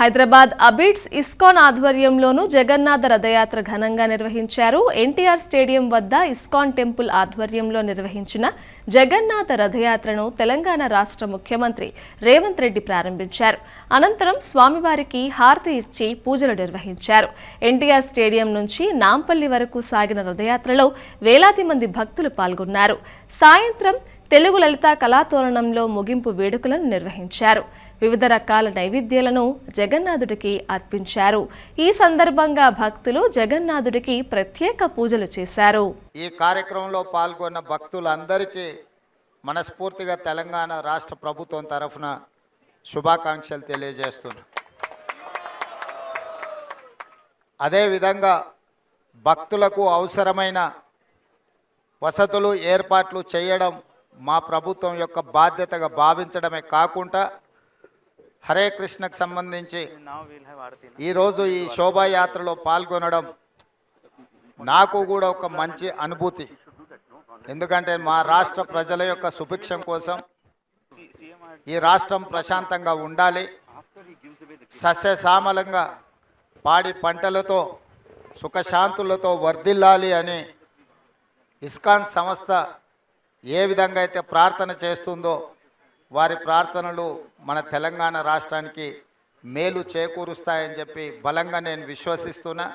హైదరాబాద్ అబిడ్స్ ఇస్కాన్ ఆధ్వర్యంలోనూ జగన్నాథ రథయాత్ర ఘనంగా నిర్వహించారు. ఎన్టీఆర్ స్టేడియం వద్ద ఇస్కాన్ టెంపుల్ ఆధ్వర్యంలో నిర్వహించిన జగన్నాథ రథయాత్రను తెలంగాణ రాష్ట్ర ముఖ్యమంత్రి రేవంత్ రెడ్డి ప్రారంభించారు. అనంతరం స్వామివారికి హారతి ఇచ్చి పూజలు నిర్వహించారు. ఎన్టీఆర్ స్టేడియం నుంచి నాంపల్లి వరకు సాగిన రథయాత్రలో వేలాది మంది భక్తులు పాల్గొన్నారు. సాయంత్రం తెలుగు లలిత కళాతోరణంలో ముగింపు వేడుకలను నిర్వహించారు. వివిధ రకాల నైవేద్యాలను జగన్నాథుడికి అర్పించారు. ఈ సందర్భంగా భక్తులు జగన్నాథుడికి ప్రత్యేక పూజలు చేశారు. ఈ కార్యక్రమంలో పాల్గొన్న భక్తులందరికీ మనస్ఫూర్తిగా తెలంగాణ రాష్ట్ర ప్రభుత్వం తరఫున శుభాకాంక్షలు తెలియజేస్తున్నా. అదేవిధంగా భక్తులకు అవసరమైన వసతులు ఏర్పాట్లు చేయడం మా ప్రభుత్వం యొక్క బాధ్యతగా భావించడమే కాకుండా హరే కృష్ణకు సంబంధించి ఈరోజు ఈ శోభాయాత్రలో పాల్గొనడం నాకు కూడా ఒక మంచి అనుభూతి. ఎందుకంటే మా రాష్ట్ర ప్రజల యొక్క సుభిక్షం కోసం ఈ రాష్ట్రం ప్రశాంతంగా ఉండాలి. సస్యశ్యామలంగా పాడి పంటలతో సుఖశాంతులతో వర్ధిల్లాలి అని ఇస్కాన్ సంస్థ ఏ విధంగా అయితే ప్రార్థన చేస్తుందో వారి ప్రార్థనలు మన తెలంగాణ రాష్ట్రానికి మేలు చేకూరుస్తాయని చెప్పి బలంగా నేను విశ్వసిస్తున్నా.